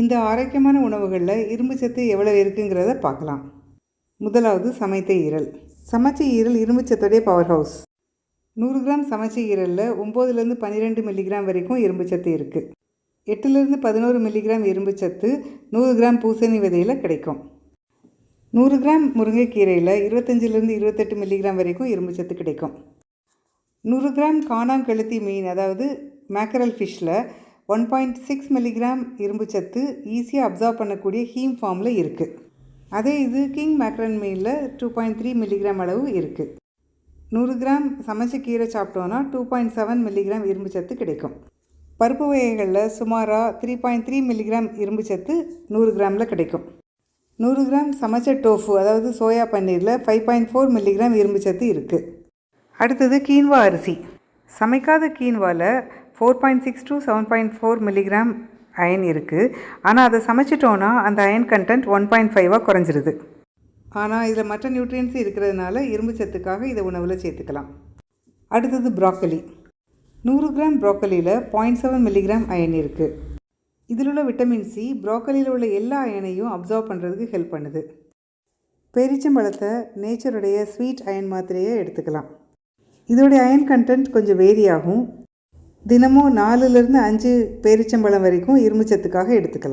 இந்த ஆரோக்கியமான உணவுகளில் இரும்பு சத்து எவ்வளவு இருக்குங்கிறத பார்க்கலாம். முதலாவது சமைத்த ஈரல். சமைச்ச ஈரல் இரும்பு சத்துடைய பவர் ஹவுஸ் நூறு கிராம் சமைச்ச ஈரலில் ஒம்போதுலேருந்து பன்னிரெண்டு மில்லிகிராம் வரைக்கும் இரும்பு சத்து இருக்குது எட்டுலேருந்து பதினோரு மில்லிகிராம் இரும்பு சத்து நூறு கிராம் பூசணி விதையில் கிடைக்கும். நூறு கிராம் முருங்கைக்கீரையில் இருபத்தஞ்சிலேருந்து இருபத்தெட்டு மில்லிகிராம் வரைக்கும் இரும்பு சத்து கிடைக்கும். நூறு கிராம் காணாங்கழுத்தி மீன் அதாவது மேக்கரல் ஃபிஷ்ஷில் ஒன் பாயிண்ட் சிக்ஸ் மில்லிகிராம் இரும்பு சத்து ஈஸியாக அப்சர்வ் பண்ணக்கூடிய ஹீம் ஃபார்மில் இருக்குது அதே இது கிங் மேக்ரன் மீனில் டூ பாயிண்ட் த்ரீ மில்லிகிராம் அளவு இருக்குது நூறு கிராம் சமைச்ச கீரை சாப்பிட்டோன்னா டூ பாயிண்ட் செவன் மில்லிகிராம் இரும்பு சத்து கிடைக்கும். பருப்பு வகைகளில் சுமாராக த்ரீ பாயிண்ட் த்ரீ மில்லிகிராம் இரும்பு சத்து நூறு கிராமில் கிடைக்கும். நூறு கிராம் சமைச்ச டோஃபு அதாவது சோயா பன்னீரில் ஃபைவ் பாயிண்ட் ஃபோர் மில்லிகிராம் இரும்பு சத்து இருக்குது அடுத்தது கீன்வா அரிசி. சமைக்காத கீன்வாவில் four point six to seven point four milligram iron இருக்குது ஆனால் அதை சமைச்சிட்டோன்னா அந்த அயன் கண்டென்ட் ஒன் பாயிண்ட் ஃபைவாக குறைஞ்சிருது. ஆனால் இதில் மற்ற நியூட்ரியன்ஸ் இருக்கிறதுனால இரும்பு சத்துக்காக இதை உணவில் சேர்த்துக்கலாம். அடுத்தது ப்ராக்கலி நூறு கிராம் ப்ராக்கலியில் பாயிண்ட் செவன் மில்லிகிராம் அயன் இருக்குது இதில் உள்ள விட்டமின் சி ப்ராக்கலியில் உள்ள எல்லா அயனையும் அப்சர்வ் பண்ணுறதுக்கு ஹெல்ப் பண்ணுது. பெரிச்சம்பழத்தை நேச்சருடைய ஸ்வீட் அயன் மாத்திரையை எடுத்துக்கலாம். இதோடைய அயன் கண்டென்ட் கொஞ்சம் வேரி ஆகும் தினமும் நாலுலேருந்து அஞ்சு பேரிச்சம்பழம் வரைக்கும் இரும்புச்சத்துக்காக எடுத்துக்கலாம்.